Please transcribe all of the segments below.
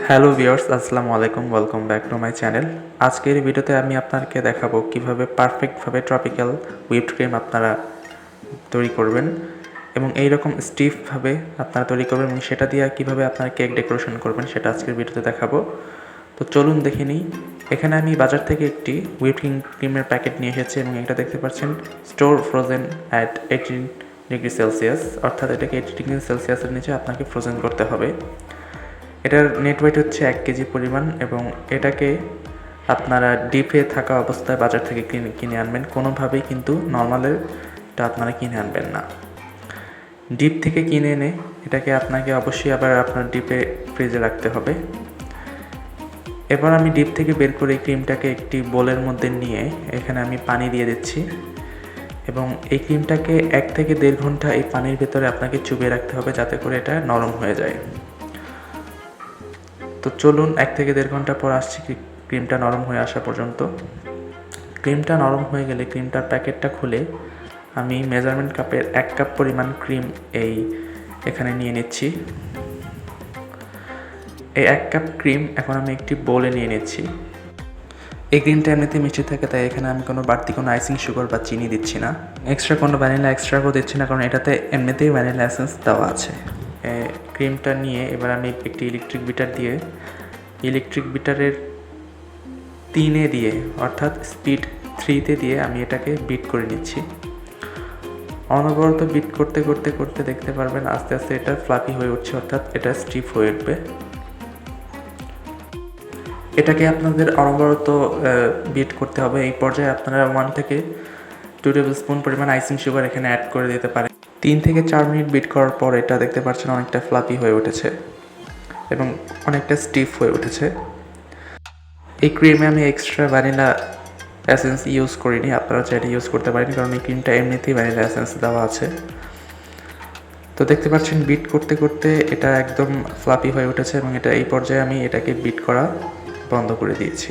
Hello viewers, আসসালামু আলাইকুম, welcome back to my channel. আজকের ভিডিওতে আমি আপনাকে দেখাবো কীভাবে পারফেক্টভাবে ট্রপিক্যাল হুইপড ক্রিম আপনারা তৈরি করবেন এবং এই রকম স্টিফভাবে আপনারা তৈরি করবেন এবং সেটা দিয়ে কীভাবে আপনারা কেক ডেকোরেশন করবেন সেটা আজকের ভিডিওতে দেখাবো। তো চলুন দেখে নিই। এখানে আমি বাজার থেকে একটি হুইপ ক্রিম ক্রিমের প্যাকেট নিয়ে এসেছি এবং এটা দেখতে পাচ্ছেন, store frozen at eighteen degree Celsius. অর্থাৎ এটাকে এইটি ডিগ্রি সেলসিয়াসের নিচে আপনাকে ফ্রোজেন করতে হবে। এটার নেট ওয়েট হচ্ছে এক কেজি পরিমাণ এবং এটাকে আপনারা ডিপে থাকা অবস্থায় বাজার থেকে কিনে কিনে আনবেন। কোনোভাবেই কিন্তু নর্মালের এটা আপনারা কিনে আনবেন না। ডিপ থেকে কিনে এনে এটাকে আপনাকে অবশ্যই আবার আপনার ডিপে ফ্রিজে রাখতে হবে। এবার আমি ডিপ থেকে বের করে ক্রিমটাকে একটি বোলের মধ্যে নিয়ে এখানে আমি পানি দিয়ে দিচ্ছি এবং এই ক্রিমটাকে এক থেকে দেড় ঘণ্টা এই পানির ভেতরে আপনাকে চুবিয়ে রাখতে হবে যাতে করে এটা নরম হয়ে যায়। তো চলুন এক থেকে দেড় ঘণ্টা পর আসছি ক্রিমটা নরম হয়ে আসা পর্যন্ত। ক্রিমটা নরম হয়ে গেলে ক্রিমটার প্যাকেটটা খুলে আমি মেজারমেন্ট কাপের এক কাপ পরিমাণ ক্রিম এই এখানে নিয়ে নিচ্ছি। এই এক কাপ ক্রিম এখন আমি একটি বোলে নিয়ে নিচ্ছি। এই ক্রিমটা এমনিতে মিষ্টি থাকে, তাই এখানে আমি কোনো বাড়তি কোনো আইসিং সুগার বা চিনি দিচ্ছি না। এক্সট্রা কোনো ভ্যানিলা এক্সট্রাও দিচ্ছি না, কারণ এটাতে এমনিতেই ভ্যানিলা এসেন্স দেওয়া আছে। ক্রিমটা নিয়ে এবার আমি একটি ইলেকট্রিক বিটার দিয়ে ইলেকট্রিক বিটারের তিনে দিয়ে, অর্থাৎ স্পিড থ্রিতে দিয়ে আমি এটাকে বিট করে নিচ্ছি। অনবরত বিট করতে করতে করতে দেখতে পারবেন আস্তে আস্তে এটা ফ্লাফি হয়ে উঠছে, অর্থাৎ এটা স্টিফ হয়ে উঠবে। এটাকে আপনাদের অনবরত বিট করতে হবে। এই পর্যায়ে আপনারা ওয়ান থেকে টু টেবিল স্পুন পরিমাণ আইসিং সুগার এখানে অ্যাড করে দিতে পারেন। তিন থেকে চার মিনিট বিট করার পর এটা দেখতে পাচ্ছেন অনেকটা ফ্লাপি হয়ে উঠেছে এবং অনেকটা স্টিফ হয়ে উঠেছে। এই ক্রিমে আমি এক্সট্রা ভ্যানিলা অ্যাসেন্স ইউজ করিনি, আপনারা চাইলে ইউজ করতে পারেন, কারণ এই ক্রিমটা এমনিতেই ভ্যানিলা এসেন্স দেওয়া আছে। তো দেখতে পাচ্ছেন বিট করতে করতে এটা একদম ফ্লাপি হয়ে উঠেছে এবং এটা এই পর্যায়ে আমি এটাকে বিট করা বন্ধ করে দিয়েছি।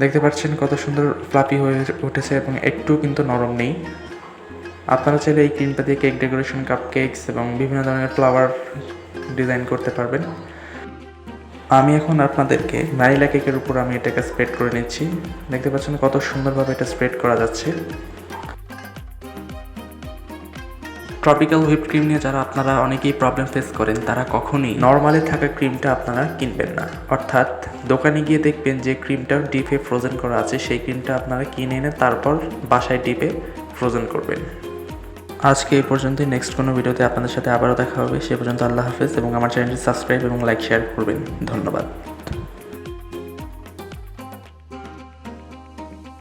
দেখতে পাচ্ছেন কত সুন্দর ফ্লাপি হয়ে উঠেছে এবং একটু কিন্তু নরম নেই। আপনারা চাইলে এই ক্রিমটা দিয়ে কেক ডেকোরেশন কাপ কেকস এবং বিভিন্ন ধরনের ফ্লাওয়ার ডিজাইন করতে পারবেন। আমি এখন আপনাদেরকে ভ্যানিলা কেকের উপর আমি এটাকে স্প্রেড করে নিচ্ছি। দেখতে পাচ্ছেন কত সুন্দরভাবে এটা স্প্রেড করা যাচ্ছে। ট্রপিক্যাল হুইপ ক্রিম নিয়ে যারা আপনারা অনেকেই প্রবলেম ফেস করেন, তারা কখনোই নর্মালে থাকা ক্রিমটা আপনারা কিনবেন না। অর্থাৎ দোকানে গিয়ে দেখবেন যে ক্রিমটা ডিপে ফ্রোজেন করা আছে, সেই ক্রিমটা আপনারা কিনে এনে তারপর বাসায় ডিপে ফ্রোজেন করবেন। আজকে এই পর্যন্তই। নেক্সট কোনো ভিডিওতে আপনাদের সাথে আবারও দেখা হবে। সে পর্যন্ত আল্লাহ হাফেজ এবং আমার চ্যানেলটি সাবস্ক্রাইব এবং লাইক শেয়ার করবেন। ধন্যবাদ।